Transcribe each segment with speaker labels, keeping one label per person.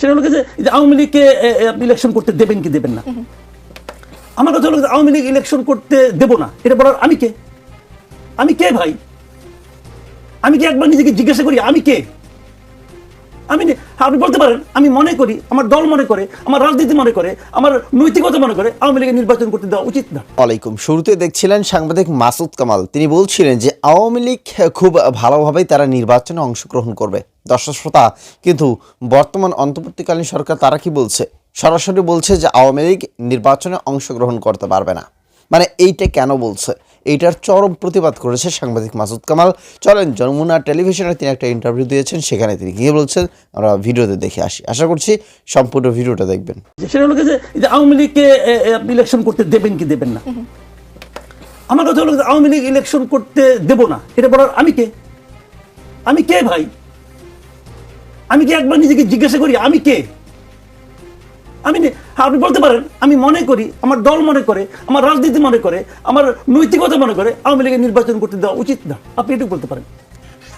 Speaker 1: সেটা হলো যে আওয়ামী লীগকে আপনি ইলেকশন করতে দেবেন কি দেবেন না? আমার কথা হলো আওয়ামী লীগ ইলেকশন করতে দেব না। এটা বলার আমি কে? আমি কে ভাই? আমি কি একবার নিজেকে জিজ্ঞাসা করি আমি কে? আমি আপনি বলতে পারেন, আমি মনে করি, আমার দল মনে করে, আমার রাজনীতি মনে করে, আমার নৈতিকতা মনে করে আওয়ামী লীগের নির্বাচন করতে দেওয়া উচিত না।
Speaker 2: আলাইকুম শুরুতে দেখছিলেন সাংবাদিক মাসুদ কামাল। তিনি বলছিলেন যে, আওয়ামী লীগ খুব ভালোভাবেই তারা নির্বাচনে অংশগ্রহণ করবে। দর্শক শ্রোতা, কিন্তু বর্তমান অন্তর্বর্তীকালীন সরকার তারা কি বলছে? সরাসরি বলছে যে, আওয়ামী লীগ নির্বাচনে অংশগ্রহণ করতে পারবে না। মানে এইটা কেন বলছে? এইটার চরম প্রতিবাদ করেছে সাংবাদিক মাসুদ কামাল। চলেন যমুনা টেলিভিশনে তিনি একটা ইন্টারভিউ দিয়েছেন, সেখানে তিনি গিয়ে বলছেন, আমরা ভিডিওতে দেখে আসি। আশা করছি সম্পূর্ণ ভিডিওটা দেখবেন।
Speaker 1: সেটা হলো যে আওয়ামী লীগকে ইলেকশন করতে দেবেন কি দেবেন না? আমার কথা হলো আওয়ামী লীগ ইলেকশন করতে দেব না এটা বলার আমি কে? আমি কে ভাই? আমি কি একবার নিজেকে জিজ্ঞাসা করি, আমি কে? আমি আপনি বলতে পারেন আমি মনে করি আমার দল মনে করে আমার রাজনীতি মনে করে আমার নৈতিকতা মনে করে আওয়ামী লীগের নির্বাচন করতে দেওয়া উচিত না। আপনি এটুকু বলতে পারেন।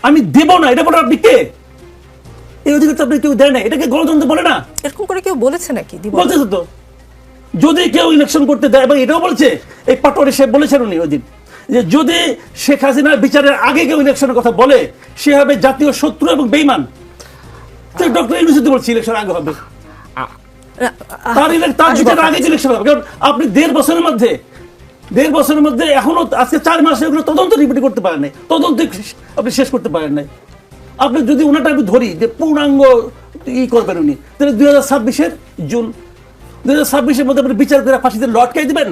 Speaker 1: আমি দেব না এটা বলার আপনি কে? এই অধিকার তো আপনি কেউ দেয় না এটাকে গণতন্ত্র বলে না?
Speaker 3: এরকম করে কেউ বলেছে নাকি?
Speaker 1: বলতেছে তো। যদি কেউ ইলেকশন করতে দেয় এবং এটাও বলছে এই পাটোয়ারি সাহেব বলেছেন উনি ওই দিন যে যদি শেখ হাসিনার বিচারের আগে কেউ ইলেকশনের কথা বলে সে হবে জাতীয় শত্রু এবং বেইমান ডক্টর ইউনিভার্সিটি বলছি ইলেকশন আগে হবে। তার তার আগে ইলেকশন হবে কারণ আপনি দেড় বছরের মধ্যে দেড় বছরের মধ্যে এখনও আজকে চার মাসে এগুলো তদন্ত রিপিট করতে পারেন নাই। তদন্ত আপনি শেষ করতে পারেন নাই। আপনি যদি ওনাটা আমি ধরি যে পূর্ণাঙ্গ ই করবেন উনি তাহলে দুই হাজার ছাব্বিশের জুন দুই হাজার ছাব্বিশের মধ্যে আপনি বিচার করে ফাঁসিতে লটকাই দিবেন?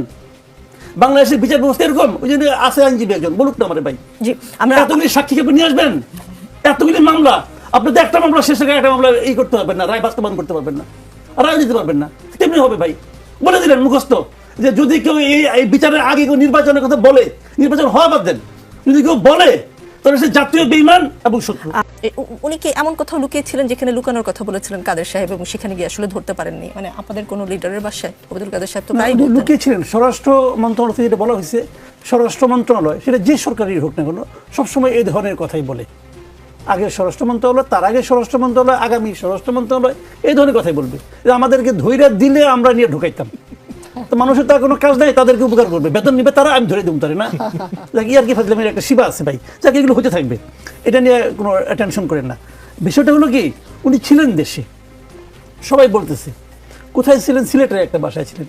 Speaker 1: বাংলাদেশের বিচার ব্যবস্থা এরকম? ওই জন্য আছে আইনজীবী একজন বলুক না আমার ভাই।
Speaker 3: জি আমরা
Speaker 1: এতগুলি সাক্ষীকে আপনি নিয়ে আসবেন? এতগুলি মামলা? আপনি তো একটা মামলা শেষে একটা মামলা এই করতে পারবেন না রায় বাস্তবায়ন করতে পারবেন না। রায় দিতে পারবেন না। তেমনি হবে ভাই। বলে দিলেন মুখস্থ যে যদি কেউ এই বিচারের আগে কেউ নির্বাচনের কথা বলে নির্বাচন হওয়া বাদ দেন। যদি কেউ বলে তাহলে সে জাতীয় বেইমান এবং শত্রু।
Speaker 3: উনি কি এমন কোথাও লুকিয়েছিলেন যেখানে লুকানোর কথা বলেছিলেন কাদের সাহেব এবং সেখানে গিয়ে আসলে ধরতে পারেননি? মানে আপনাদের কোনো লিডারের বাসায়? ওবায়দুল কাদের সাহেব তো
Speaker 1: লুকিয়েছিলেন। স্বরাষ্ট্র মন্ত্রণালয় থেকে যেটা বলা হয়েছে স্বরাষ্ট্র মন্ত্রণালয় সেটা যে সরকারি হোক না কেন সবসময় এই ধরনের কথাই বলে। আগের স্বরাষ্ট্র মন্ত্রণালয়, তার আগে স্বরাষ্ট্র মন্ত্রণালয়, আগামী স্বরাষ্ট্র মন্ত্রণালয়, এই ধরনের কথাই বলবে। যে আমাদেরকে ধৈর্য দিলে আমরা নিয়ে ঢুকাইতাম। তো মানুষের তার কোনো কাজ নাই, তাদেরকে উপকার করবে। বেতন নিবে তারা, আমি ধরে দেবো তারে, না? যাক, ইয়ার কি ফাজলামের একটা সীমা আছে ভাই। যাকে, এগুলো হতে থাকবে। এটা নিয়ে কোনো টেনশন করেন না। বিষয়টা হলো কি, উনি ছিলেন দেশে। সবাই বলতেছে, কোথায় ছিলেন? সিলেটের একটা বাসায় ছিলেন।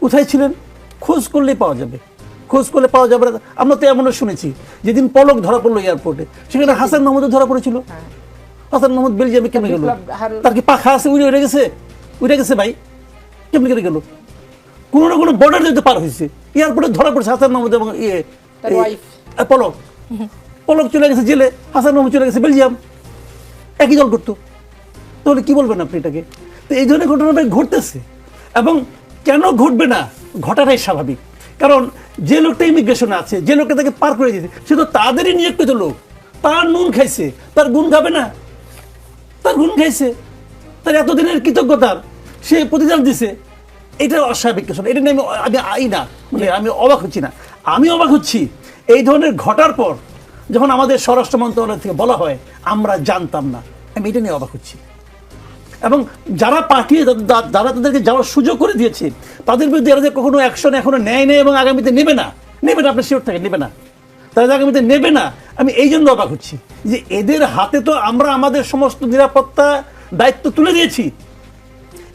Speaker 1: কোথায় ছিলেন? খোঁজ করলেই পাওয়া যাবে। খোঁজ করলে পাওয়া যাবে না। আমরা তো এমনও শুনেছি যেদিন পলক ধরা পড়ল এয়ারপোর্টে সেখানে হাসান মাহমুদও ধরা পড়েছিল। হাসান মাহমুদ বেলজিয়ামে কেমনে গেল? তার কি পাখা আছে? উড়ে উড়ে গেছে? উড়ে গেছে ভাই। কেমনে করে গেল? কোনো না কোনো বর্ডার যেতে পার হয়েছে এয়ারপোর্টে ধরা পড়েছে হাসান মাহমুদ এবং ইয়ে পলক। পলক চলে গেছে জেলে হাসান মাহমুদ চলে গেছে বেলজিয়াম। একই দল করতো। তাহলে কি বলবেন আপনি এটাকে? তো এই ধরনের ঘটনা ভাই ঘটতেছে। এবং কেন ঘটবে না? ঘটাটাই স্বাভাবিক। কারণ যে লোকটা ইমিগ্রেশনে আছে, যে লোকটা তাকে পার করে দিয়েছে, সে তো তাদেরই নিয়োগকৃত লোক। তার নুন খাইছে, তার গুণ খাবে না। তার গুণ খাইছে, তার এতদিনের কৃতজ্ঞতার সে প্রতিদান দিছে। এটা অস্বাভাবিক কিছু এটা নিয়ে আমি আমি আই না মানে আমি অবাক হচ্ছি না। আমি অবাক হচ্ছি, এই ধরনের ঘটার পর যখন আমাদের স্বরাষ্ট্র মন্ত্রণালয় থেকে বলা হয়, আমরা জানতাম না। আমি এটা নিয়ে অবাক হচ্ছি। এবং যারা পাঠিয়ে যারা তাদেরকে যাওয়ার সুযোগ করে দিয়েছে তাদের বিরুদ্ধে এরা যে কখনো অ্যাকশন এখনও নেয় নেই এবং আগামীতে নেবে না। নেবে না আপনার শিওর থাকে নেবে না। তারা যে আগামীতে নেবে না আমি এই জন্য অবাক হচ্ছি যে এদের হাতে তো আমরা আমাদের সমস্ত নিরাপত্তা দায়িত্ব তুলে দিয়েছি।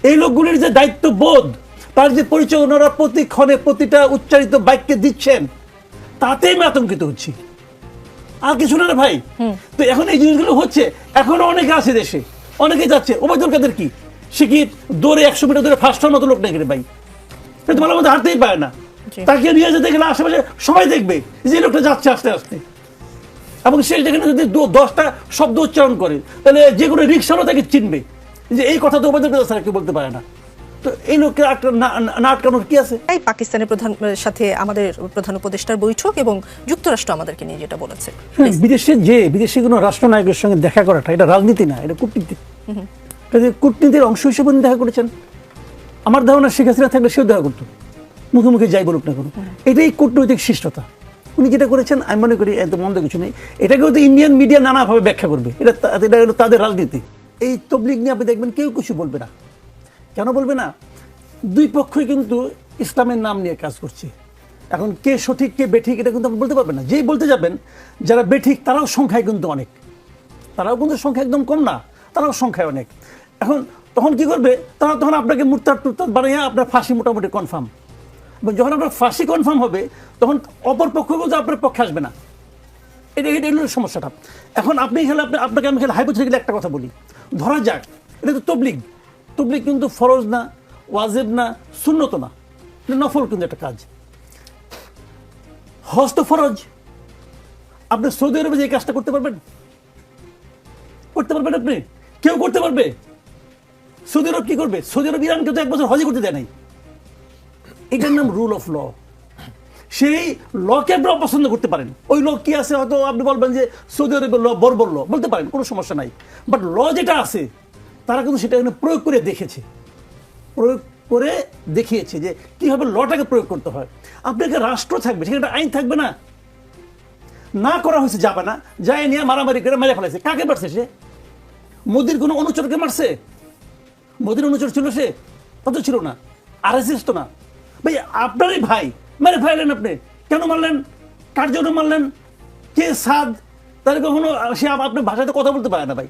Speaker 1: এই লোকগুলির যে দায়িত্ব বোধ তার যে পরিচয় ওনারা প্রতি ক্ষণে প্রতিটা উচ্চারিত বাক্যে দিচ্ছেন তাতে আমি আতঙ্কিত হচ্ছি। আর কিছু না ভাই। তো এখন এই জিনিসগুলো হচ্ছে এখনও অনেকে আছে দেশে। অনেকে যাচ্ছে। ওবায়দুল কাদের কি? সে কি দৌড়ে একশো মিটার দৌড়ে ফার্স্ট হওয়ার মতো লোক নাকি ভাই? সে তো ভালো মতো হাঁটতেই পারে না। তাকে নিয়ে যেতে গেলে আশেপাশে সবাই দেখবে যে লোকটা যাচ্ছে আস্তে আস্তে। এবং সে যেখানে যদি দশটা শব্দ উচ্চারণ করে তাহলে যে কোনো রিক্সারও তাকে চিনবে। যে এই কথা তো ওবায়দুল কাদের স্যার কেউ বলতে পারে না। তো এই লোককে না- আটকানোর কি আছে?
Speaker 3: এই পাকিস্তানের প্রধান সাথে আমাদের প্রধান উপদেষ্টার বৈঠক এবং যুক্তরাষ্ট্র আমাদেরকে নিয়ে যেটা বলেছে।
Speaker 1: হ্যাঁ, বিদেশে যে বিদেশি কোনো রাষ্ট্রনায়কের সঙ্গে দেখা করাটা এটা রাজনীতি না এটা কূটনীতি। কূটনীতির অংশ হিসেবে উনি দেখা করেছেন, আমার ধারণা শেখ হাসিনা থাকলে সেও দেখা করতো। মুখে মুখে যাই বলুক না কোনো। এটাই কূটনৈতিক শিষ্টতা উনি যেটা করেছেন, আমি মনে করি এত মন্দ কিছু নেই। এটাকেও তো ইন্ডিয়ান মিডিয়া নানাভাবে ব্যাখ্যা করবে। এটা এটা হলো তাদের রাজনীতি। এই তবলিগ নিয়ে আপনি দেখবেন কেউ কিছু বলবে না। কেন বলবে না? দুই পক্ষই কিন্তু ইসলামের নাম নিয়ে কাজ করছে। এখন কে সঠিক, কে বেঠিক, এটা কিন্তু আপনি বলতে পারবেন না। যেই বলতে যাবেন, যারা বেঠিক, তারাও সংখ্যায় কিন্তু অনেক। তারাও কিন্তু সংখ্যা একদম কম না। তারাও সংখ্যায় অনেক। এখন তখন কি করবে? তারা তখন আপনাকে মুরতার টুরতার বানিয়ে আপনার ফাঁসি মোটামুটি কনফার্ম যখন আপনার ফাঁসি কনফার্ম হবে, তখন অপর পক্ষ কিন্তু আপনার পক্ষে আসবে না। এটা এটা হলো সমস্যাটা। এখন আপনি খেলে আপনি আপনাকে আমি খেলে হাইপোথেটিক্যালি একটা কথা বলি। ধরা যাক, এটা তো তবলিগ। তবলিগ কিন্তু ফরজ না, ওয়াজেব না শূন্যত না। এটা নফল কিন্তু একটা কাজ। হজ তো ফরজ। আপনি সৌদি আরবে যে কাজটা করতে পারবেন? করতে পারবেন আপনি? কেউ করতে পারবে? সৌদি আরব কি করবে? সৌদি আরব ইরানকে তো এক বছর হজই করতে দেয় নাই। এটার নাম রুল অফ ল সেই লকে আপনি অপছন্দ করতে পারেন। ওই ল কি আছে হয়তো আপনি বলবেন যে সৌদি আরবের ল বর্বর ল বলতে পারেন, কোনো সমস্যা নাই। বাট ল যেটা আছে, তারা কিন্তু সেটা এখানে প্রয়োগ করে দেখেছে। প্রয়োগ করে দেখিয়েছে যে কীভাবে লটাকে প্রয়োগ করতে হয়। আপনাকে রাষ্ট্র থাকবে, সেখানে একটা আইন থাকবে না। না করা হয়েছে, যাবে না। যায় নিয়ে মারামারি করে মেরে ফেলেছে। কাকে মারছে সে? মোদির কোনো অনুচরকে মারছে? মোদির অনুচর ছিল সে? তা ছিল না। আর এস তো না। ভাই, আপনারই ভাই। মেরে ফেলেন আপনি। কেন মারলেন? কার জন্য মারলেন? কে সাদ? তাহলে কখনো সে আপ- আপনার ভাষাতে কথা বলতে পারে না ভাই।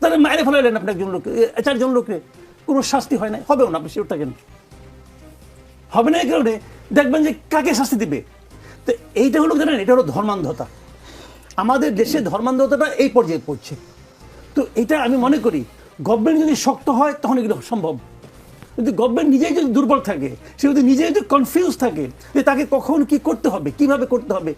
Speaker 1: তাহলে মারে ফেলাইলেন আপনি একজন লোককে চারজন লোককে। কোনো শাস্তি হয় না হবেও না আপনি শিওর থাকেন। হবে না এই কারণে দেখবেন যে কাকে শাস্তি দিবে। তো এইটা হলো, জানেন, এটা হলো ধর্মান্ধতা। আমাদের দেশে ধর্মান্ধতাটা এই পর্যায়ে পড়ছে। তো এটা আমি মনে করি গভর্নমেন্ট যদি শক্ত হয় তখন এগুলো সম্ভব। যদি গভর্নমেন্ট নিজেই যদি দুর্বল থাকে সে যদি নিজেই যদি কনফিউজ থাকে যে তাকে কখন কি করতে হবে কীভাবে করতে হবে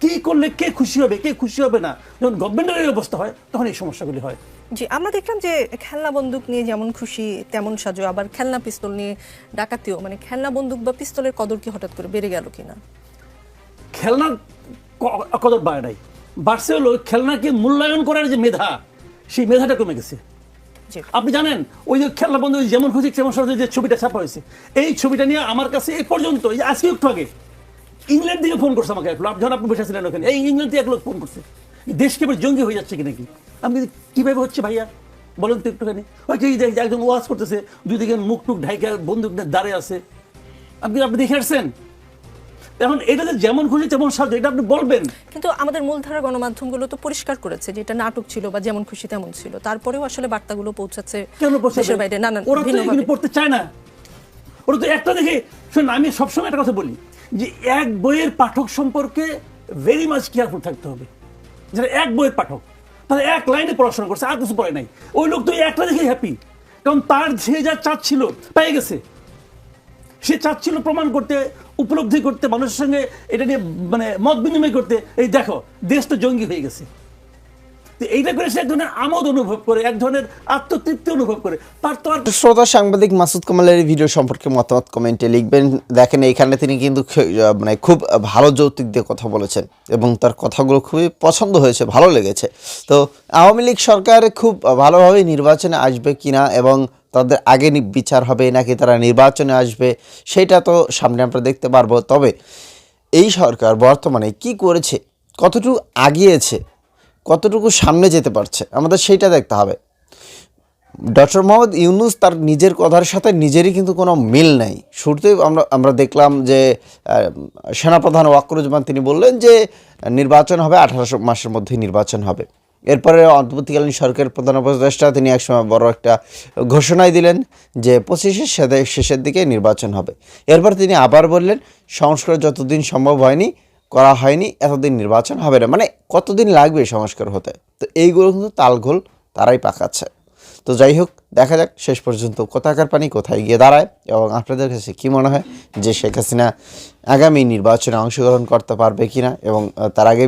Speaker 1: কি করলে কে খুশি হবে কে খুশি হবে না যখন গভর্নমেন্টের এই অবস্থা হয় তখন এই সমস্যাগুলি হয়।
Speaker 3: জি আমরা দেখলাম যে খেলনা বন্দুক নিয়ে যেমন খুশি তেমন সাজো আবার খেলনা পিস্তল নিয়ে ডাকাতিও মানে খেলনা বন্দুক বা পিস্তলের কদর কি হঠাৎ করে বেড়ে গেল কিনা?
Speaker 1: খেলনার ক- কদর বাড়ে নাই। বাড়ছে হলো খেলনাকে মূল্যায়ন করার যে মেধা সেই মেধাটা কমে গেছে। আপনি জানেন ওই যে খেলনা বন্ধু যেমন খুশি তেমন সহজে যে ছবিটা ছাপা হয়েছে। এই ছবিটা নিয়ে আমার কাছে এই পর্যন্ত এই আজকে একটু আগে ইংল্যান্ড থেকে ফোন করছে আমাকে এক লোক যখন আপনি বসেছিলেন ওখানে এই ইংল্যান্ড থেকে এক লোক ফোন করছে। দেশকে এবার জঙ্গি হয়ে যাচ্ছে কি নাকি? আমি কীভাবে হচ্ছে ভাইয়া? বলেন তো একটুখানি। ওই একজন ওয়াজ করতেছে দুই দিকে মুখ টুক ঢাইকা বন্দুক দাঁড়িয়ে আছে। আপনি আপনি দেখে আসছেন? এখন যেমন খুশি তেমন সাজ এটা আপনি বলবেন।
Speaker 3: কিন্তু আমাদের মূলধারা গণমাধ্যমগুলো তো পরিষ্কার করেছে যে এটা নাটক ছিল বা যেমন খুশি তেমন ছিল। তারপরেও আসলে বার্তাগুলো পৌঁছাচ্ছে
Speaker 1: কেন
Speaker 3: দেশের বাইরে। নানান
Speaker 1: ওরা তো। পড়তে চায় না। ওরা তো একটা দেখে শোন আমি সবসময় একটা কথা বলি যে এক বইয়ের পাঠক সম্পর্কে ভেরি মাচ কেয়ারফুল থাকতে হবে। যারা এক বইয়ের পাঠক তাহলে এক লাইনে পড়াশোনা করছে আর কিছু পড়ে নাই। ওই লোক তো একটা দেখে হ্যাপি কারণ তার যে যা চাচ্ছিল পেয়ে গেছে। সে চাচ্ছিল প্রমাণ করতে, উপলব্ধি করতে, মানুষের সঙ্গে এটা নিয়ে মানে মত বিনিময় করতে। এই দেখো, দেশ তো জঙ্গি হয়ে গেছে। এইটা করে সে এক ধরনের আমোদ অনুভব করে, এক ধরনের আত্মতৃপ্তি অনুভব করে। তার তো আর
Speaker 2: শ্রোতা সাংবাদিক মাসুদ কামালের ভিডিও সম্পর্কে মতামত কমেন্টে লিখবেন। দেখেন, এখানে তিনি কিন্তু মানে খুব ভালো যৌক্তিক দিয়ে কথা বলেছেন এবং তার কথাগুলো খুবই পছন্দ হয়েছে, ভালো লেগেছে। তো আওয়ামী লীগ সরকার খুব ভালোভাবে নির্বাচনে আসবে কিনা এবং তাদের আগে বিচার হবে, নাকি তারা নির্বাচনে আসবে, সেটা তো সামনে আমরা দেখতে পারব। তবে এই সরকার বর্তমানে কি করেছে, কতটুকু আগিয়েছে, কতটুকু সামনে যেতে পারছে, আমাদের সেইটা দেখতে হবে। ডক্টর মোহাম্মদ ইউনুস তার নিজের কথার সাথে নিজেরই কিন্তু কোনো মিল নেই। শুরুতেই আমরা আমরা দেখলাম যে সেনাপ্রধান ওয়াকরুজ্জামান তিনি বললেন যে, নির্বাচন হবে, আঠারোশো মাসের মধ্যেই নির্বাচন হবে। এরপরে অন্তর্বর্তীকালীন সরকারের প্রধান উপদেষ্টা, তিনি একসময় বড় একটা ঘোষণাই দিলেন যে পঁচিশের সাথে শেষের দিকে নির্বাচন হবে। এরপর তিনি আবার বললেন, সংস্কার যতদিন সম্ভব হয়নি, করা হয়নি, এতদিন নির্বাচন হবে না। মানে কতদিন লাগবে সংস্কার হতে? তো এইগুলো কিন্তু তালঘোল তারাই পাকাচ্ছে। তো যাই হোক, দেখা যাক, শেষ পর্যন্ত কোথাকার পানি কোথায় গিয়ে দাঁড়ায় এবং আপনাদের কাছে কী মনে হয় যে শেখ হাসিনা আগামী নির্বাচনে অংশগ্রহণ করতে পারবে কিনা এবং তার আগে